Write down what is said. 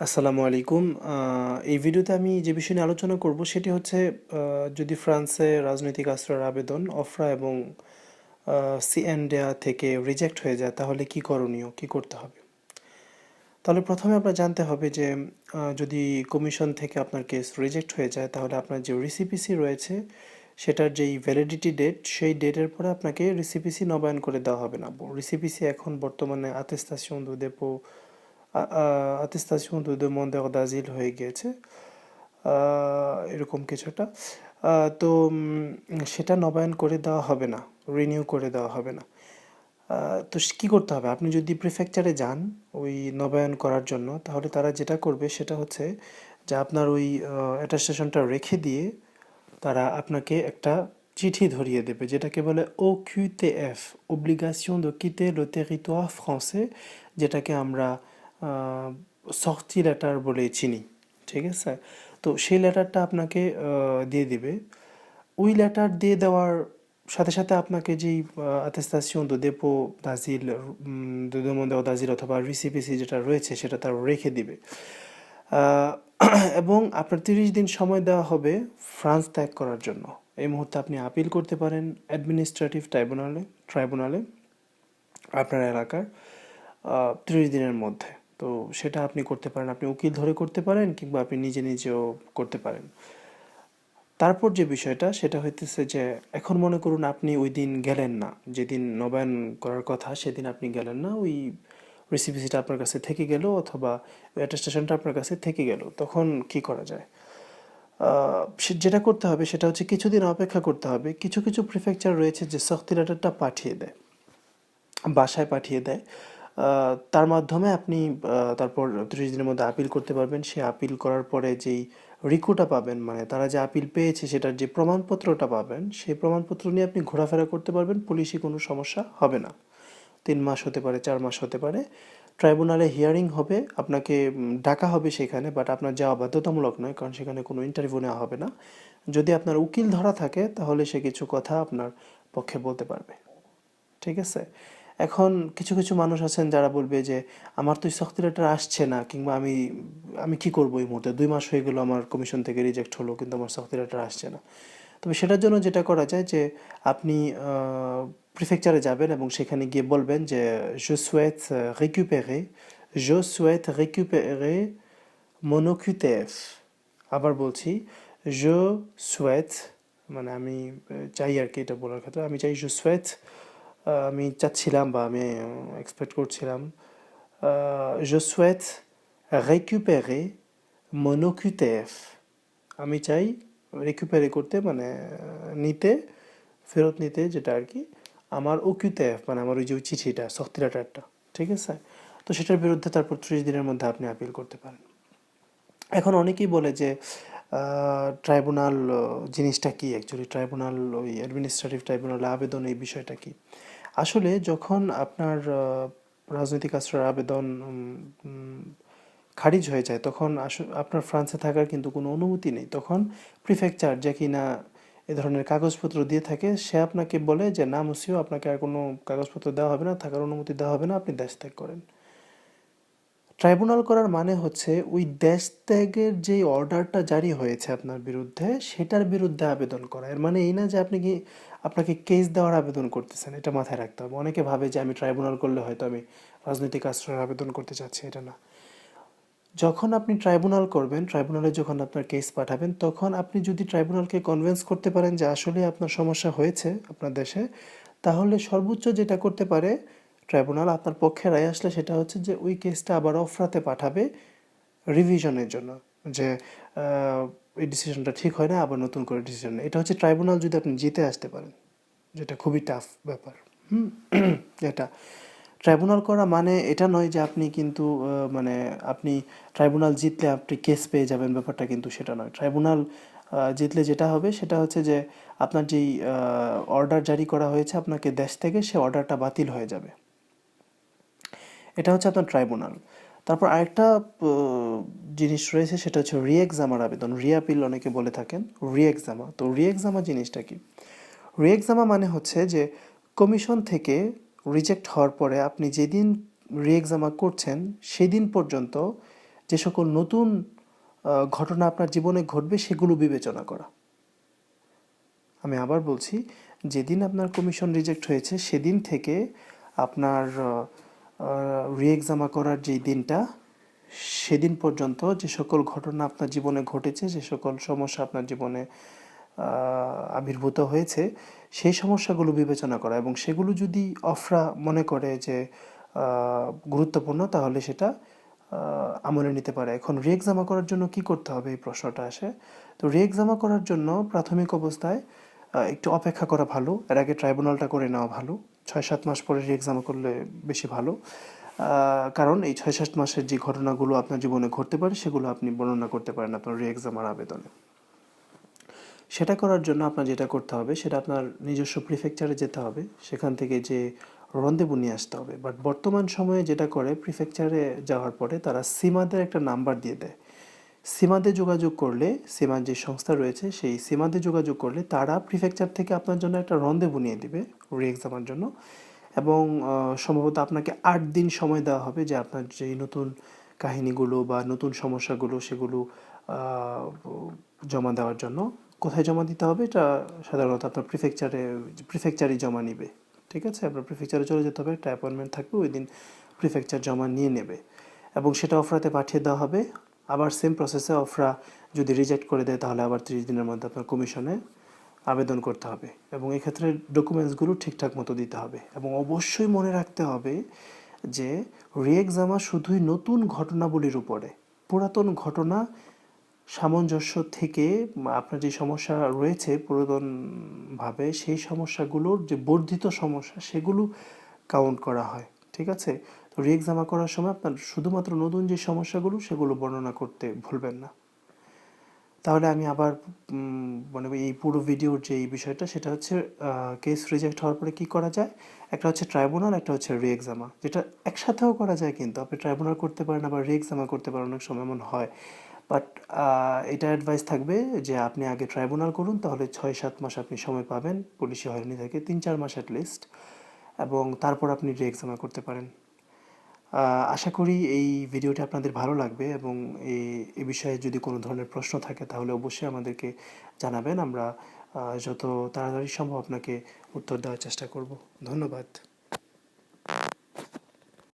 আসসালামু আলাইকুম। এই ভিডিওতে আমি যে বিষয় নিয়ে আলোচনা করব সেটি হচ্ছে যদি ফ্রান্সে রাজনৈতিক আশ্রয়ের আবেদন অফরা এবং সিএনডিয়া থেকে রিজেক্ট হয়ে যায়, তাহলে কি করণীয়? কি করতে হবে? তাহলে প্রথমে আপনার জানতে হবে যে যদি কমিশন থেকে আপনার কেস রিজেক্ট হয়ে যায়, তাহলে আপনার যে রিসিপিসি রয়েছে, সেটার যেই ভ্যালিডিটি ডেট সেই ডেটের পরে আপনাকে রিসিপিসি নবায়ন করে দেওয়া হবে না। রিসিপিসি এখন বর্তমানে আতেস্তাসিয়ন দু দেপো আতেস্তাসিয়ন দু demandeur d'asile হয়ে গিয়েছে। এরকম কিছুটা। তো সেটা নবায়ন করে দেওয়া হবে না রিনিউ করে দেওয়া হবে না। তো কী করতে হবে? আপনি যদি প্রিফেকচারে যান ওই নবায়ন করার জন্য, তাহলে তারা যেটা করবে সেটা হচ্ছে যে আপনার ওই অ্যাটাস্টেশনটা রেখে দিয়ে তারা আপনাকে একটা চিঠি ধরিয়ে দেবে, যেটাকে বলে ও কিউটিএফ অব্লিগাশন de কিতে le territoire français, যেটাকে আমরা সর্টি লেটার বলে চিনি ঠিক আছে? তো সেই লেটারটা আপনাকে দিয়ে দিবে। ওই লেটার দিয়ে দেওয়ার সাথে সাথে আপনাকে যেই d'asile উম, de demandeur d'asile অথবা রিসিপিসি যেটা রয়েছে সেটা তার রেখে দিবে। এবং আপনার তিরিশ দিন সময় দেওয়া হবে ফ্রান্স ত্যাগ করার জন্য। এই মুহূর্তে আপনি আপিল করতে পারেন অ্যাডমিনিস্ট্রেটিভ ট্রাইব্যুনালে ট্রাইব্যুনালে আপনার এলাকার তিরিশ দিনের মধ্যে। তো সেটা আপনি করতে পারেন। আপনি উকিল ধরে করতে পারেন কিংবা আপনি নিজে নিজেও করতে পারেন। তারপর যে বিষয়টা, সেটা হইতেছে যে এখন মনে করুন আপনি ওই দিন গেলেন না। যেদিন নবায়ন করার কথা, সেদিন আপনি গেলেন না। ওই রেসিপিসিটা আপনার কাছে থেকে গেল অথবা অ্যাটেস্টেশনটা আপনার কাছে থেকে গেল। তখন কি করা যায়? যেটা করতে হবে সেটা হচ্ছে কিছুদিন অপেক্ষা করতে হবে। কিছু কিছু প্রিফেকচার রয়েছে যে শক্তি লেটারটা পাঠিয়ে দেয়। বাসায় পাঠিয়ে দেয়। তার মাধ্যমে আপনি তারপর ত্রিশ দিনের মধ্যে আপিল করতে পারবেন। সে আপিল করার পরে যেই রিকুটা পাবেন মানে তারা যে আপিল পেয়েছে সেটার যে প্রমাণপত্রটা পাবেন, সেই প্রমাণপত্র নিয়ে আপনি ঘোরাফেরা করতে পারবেন। পুলিশি কোনো সমস্যা হবে না। তিন মাস হতে পারে, চার মাস হতে পারে। ট্রাইব্যুনালে হিয়ারিং হবে, আপনাকে ডাকা হবে সেখানে বাট আপনার যাওয়া বাধ্যতামূলক নয়, কারণ সেখানে কোনো ইন্টারভিউ নেওয়া হবে না। যদি আপনার উকিল ধরা থাকে, তাহলে সে কিছু কথা আপনার পক্ষে বলতে পারবে। ঠিক আছে? এখন কিছু কিছু মানুষ আছেন যারা বলবে যে আমার তো শক্তি লেটার আসছে না কিংবা আমি আমি কি করব এই মুহূর্তে? দুই মাস হয়ে গেলো আমার কমিশন থেকে রিজেক্ট হলো কিন্তু আমার শক্তি লেটার আসছে না। তবে সেটার জন্য যেটা করা যায় যে আপনি প্রিফেকচারে যাবেন এবং সেখানে গিয়ে বলবেন যে je souhaite récupérer জো récupérer mon OQTF আবার বলছি জো souhaite মানে আমি চাই আর কি এটা বলার ক্ষেত্রে। আমি চাই জো আহ, আমি চাচ্ছিলাম বা আমি এক্সপেক্ট করছিলাম je souhaite récupérer mon আমি চাই রিকুপারি করতে মানে নিতে, ফেরত নিতে যেটা আর কি, আমার ওকিউতেফ মানে আমার ওই যে চিঠিটা শক্তি লেটারটা ঠিক আছে? তো সেটার বিরুদ্ধে তারপর ত্রিশ দিনের মধ্যে আপনি আপিল করতে পারেন। এখন অনেকেই বলে যে ট্রাইব্যুনাল জিনিসটা কি অ্যাকচুয়ালি ট্রাইব্যুনাল, ওই অ্যাডমিনিস্ট্রেটিভ ট্রাইব্যুনালে আবেদন, এই বিষয়টা কি? আসলে যখন আপনার রাজনৈতিক আশ্রয়ের আবেদন খারিজ হয়ে যায়, তখন আপনার ফ্রান্সে থাকার কিন্তু কোনো অনুমতি নেই। তখন প্রিফেকচার যে কিনা এ ধরনের কাগজপত্র দিয়ে থাকে, সে আপনাকে বলে যে, না, মুসিও, আপনাকে আর কোনো কাগজপত্র দেওয়া হবে না, থাকার অনুমতি দেওয়া হবে না, আপনি দেশ ত্যাগ করেন। ট্রাইব্যুনাল করার মানে হচ্ছে ওই দেশ ত্যাগের যে অর্ডারটা জারি হয়েছে আপনার বিরুদ্ধে, সেটার বিরুদ্ধে আবেদন করা। এর মানে এই না যে আপনি কি, আপনাকে কেস দেওয়ার আবেদন করতেছেন, এটা মাথায় রাখতে হবে। অনেকে ভাবে যে আমি ট্রাইব্যুনাল করলে হয়তো আমি রাজনৈতিক আশ্রয়ের আবেদন করতে চাচ্ছি, এটা না। যখন আপনি ট্রাইব্যুনাল করবেন, ট্রাইব্যুনালে যখন আপনার কেস পাঠাবেন, তখন আপনি যদি ট্রাইব্যুনালকে কনভিন্স করতে পারেন যে আসলে আপনার সমস্যা হয়েছে আপনার দেশে, তাহলে সর্বোচ্চ যেটা করতে পারে ট্রাইব্যুনাল আপনার পক্ষে রায় আসলে সেটা হচ্ছে যে ওই কেসটা আবার অফরাতে পাঠাবে রিভিশনের জন্য যে এই ডিসিশনটা ঠিক হয় না, আবার নতুন করে ডিসিশন এটা হচ্ছে ট্রাইব্যুনাল যদি আপনি জিতে আসতে পারেন, যেটা খুবই টাফ ব্যাপার। হুম, এটা। ট্রাইব্যুনাল করা মানে এটা নয় যে আপনি কিন্তু মানে আপনি ট্রাইব্যুনাল জিতলে আপনি কেস পেয়ে যাবেন, ব্যাপারটা কিন্তু সেটা নয়। ট্রাইব্যুনাল জিতলে যেটা হবে সেটা হচ্ছে যে আপনার যেই অর্ডার জারি করা হয়েছে আপনাকে দেশ থেকে, সে অর্ডারটা বাতিল হয়ে যাবে। এটা হচ্ছে আপনার ট্রাইব্যুনাল। তারপর আরেকটা জিনিস রয়েছে, সেটা হচ্ছে রিএক্সামার আবেদন। রিয়াপিল অনেকে বলে থাকেন, রিএক্সামা। তো রিএক্সামা জিনিসটা কি? রিএক্সামা মানে হচ্ছে যে, কমিশন থেকে রিজেক্ট হওয়ার পরে আপনি যেদিন রিএক্সামা করছেন, সেদিন পর্যন্ত যে সকল নতুন ঘটনা আপনার জীবনে ঘটবে, সেগুলো বিবেচনা করা। আমি আবার বলছি, যেদিন আপনার কমিশন রিজেক্ট হয়েছে, সেদিন থেকে আপনার রিএক্সামা করার যেই দিনটা, সেদিন পর্যন্ত যে সকল ঘটনা আপনার জীবনে ঘটেছে, যে সকল সমস্যা আপনার জীবনে আবির্ভূত হয়েছে, সেই সমস্যাগুলো বিবেচনা করা এবং সেগুলো যদি অফরা মনে করে যে গুরুত্বপূর্ণ, তাহলে সেটা আমলে নিতে পারে। এখন রিএক্সামা করার জন্য কি করতে হবে? এই প্রশ্নটা আসে। তো রিএক্সামা করার জন্য প্রাথমিক অবস্থায় একটু অপেক্ষা করা ভালো। এর আগে ট্রাইব্যুনালটা করে নেওয়া ভালো। ছয় সাত মাস পরে রিএক্সামা করলে বেশি ভালো। কারণ এই ছয় সাত মাসের যে ঘটনাগুলো আপনার জীবনে ঘটতে পারে, সেগুলো আপনি বর্ণনা করতে পারেন আপনার রিএক্সামার আবেদনে। সেটা করার জন্য আপনার যেটা করতে হবে, সেটা আপনার নিজস্ব প্রিফেকচারে যেতে হবে। সেখান থেকে যে রন্দেবু নিয়ে আসতে হবে। বাট বর্তমান সময়ে যেটা করে প্রিফেকচারে যাওয়ার পরে তারা সীমাদের একটা নাম্বার দিয়ে দেয়। সীমাদে যোগাযোগ করলে সীমার যে সংস্থা রয়েছে, সেই সীমাদে যোগাযোগ করলে তারা প্রিফেকচার থেকে আপনার জন্য একটা রন্দেবু নিয়ে দিবে রি এক্সামের জন্য। এবং সম্ভবত আপনাকে আট দিন সময় দেওয়া হবে যে আপনার যেই নতুন কাহিনীগুলো বা নতুন সমস্যাগুলো সেগুলো জমা দেওয়ার জন্য। কোথায় জমা দিতে হবে? এটা সাধারণত আপনার প্রিফেকচারে প্রিফেকচারই জমা নিবে। ঠিক আছে? আপনার প্রিফেকচারে চলে যেতে হবে, একটা অ্যাপয়েন্টমেন্ট থাকবে, ওই দিন প্রিফেকচার জমা নিয়ে নেবে। এবং সেটা অফরাতে পাঠিয়ে দেওয়া হবে। আবার সেম প্রসেসে অফরা যদি রিজেক্ট করে দেয়, তাহলে আবার তিরিশ দিনের মধ্যে আপনার কমিশনে আবেদন করতে হবে এবং এক্ষেত্রে ডকুমেন্টসগুলো ঠিকঠাক মতো দিতে হবে এবং অবশ্যই মনে রাখতে হবে যে রিএক্সামা শুধুই নতুন ঘটনাবলীর উপরে, পুরাতন ঘটনা সামঞ্জস্য থেকে আপনার যে সমস্যা রয়েছে পুরাতনভাবে সেই সমস্যাগুলোর যে বর্ধিত সমস্যা, সেগুলো কাউন্ট করা হয়, ঠিক আছে? তো রিএক্সামা করার সময় আপনার শুধুমাত্র নতুন যে সমস্যাগুলো, সেগুলো বর্ণনা করতে ভুলবেন না। তাহলে আমি আবার মানে এই পুরো ভিডিওর যে এই বিষয়টা, সেটা হচ্ছে কেস রিজেক্ট হওয়ার পরে কি করা যায়? একটা হচ্ছে ট্রাইব্যুনাল একটা হচ্ছে রিএক্সামা যেটা একসাথেও করা যায় কিন্তু, আপনি ট্রাইব্যুনাল করতে পারেন, আবার রিএক্সামা করতে পারেন, অনেক সময় এমন হয়। বাট এটা অ্যাডভাইস থাকবে যে আপনি আগে ট্রাইব্যুনাল করুন, তাহলে ছয় সাত মাস আপনি সময় পাবেন, পুলিশি হয়নি থেকে তিন চার মাস অ্যাটলিস্ট এবং তারপর আপনি রিএক্সামা করতে পারেন। আশা করি এই ভিডিওটি আপনাদের ভালো লাগবে এবং এ বিষয়ে যদি কোনো ধরনের প্রশ্ন থাকে তাহলে অবশ্যই আমাদেরকে জানাবেন। আমরা যত তাড়াতাড়ি সম্ভব আপনাকে উত্তর দেওয়ার চেষ্টা করব। ধন্যবাদ।